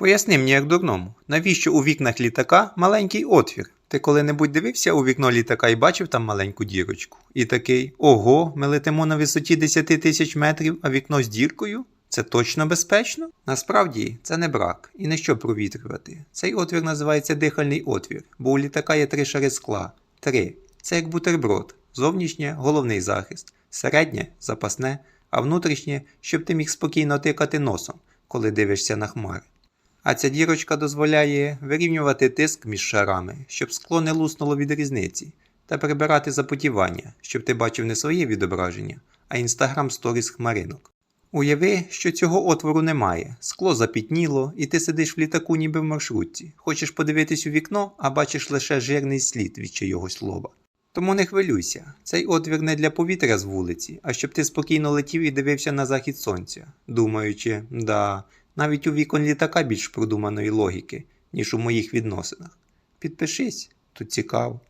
Поясни мені як дурному, навіщо у вікнах літака маленький отвір? Ти коли-небудь дивився у вікно літака і бачив там маленьку дірочку? І такий: ого, ми летимо на висоті 10 тисяч метрів, а вікно з діркою? Це точно безпечно? Насправді це не брак і не що провітрювати. Цей отвір називається дихальний отвір, бо у літака є три шари скла. Три. Це як бутерброд. Зовнішнє головний захист, середнє запасне, а внутрішнє, щоб ти міг спокійно тикати носом, коли дивишся на хмари. А ця дірочка дозволяє вирівнювати тиск між шарами, щоб скло не луснуло від різниці, та прибирати запотівання, щоб ти бачив не своє відображення, а інстаграм сторіс хмаринок. Уяви, що цього отвору немає, скло запітніло, і ти сидиш в літаку ніби в маршрутці. Хочеш подивитись у вікно, а бачиш лише жирний слід від чийогось лоба. Тому не хвилюйся, цей отвір не для повітря з вулиці, а щоб ти спокійно летів і дивився на захід сонця, думаючи, да, навіть у вікон літака більш продуманої логіки, ніж у моїх відносинах. Підпишись, тут цікаво.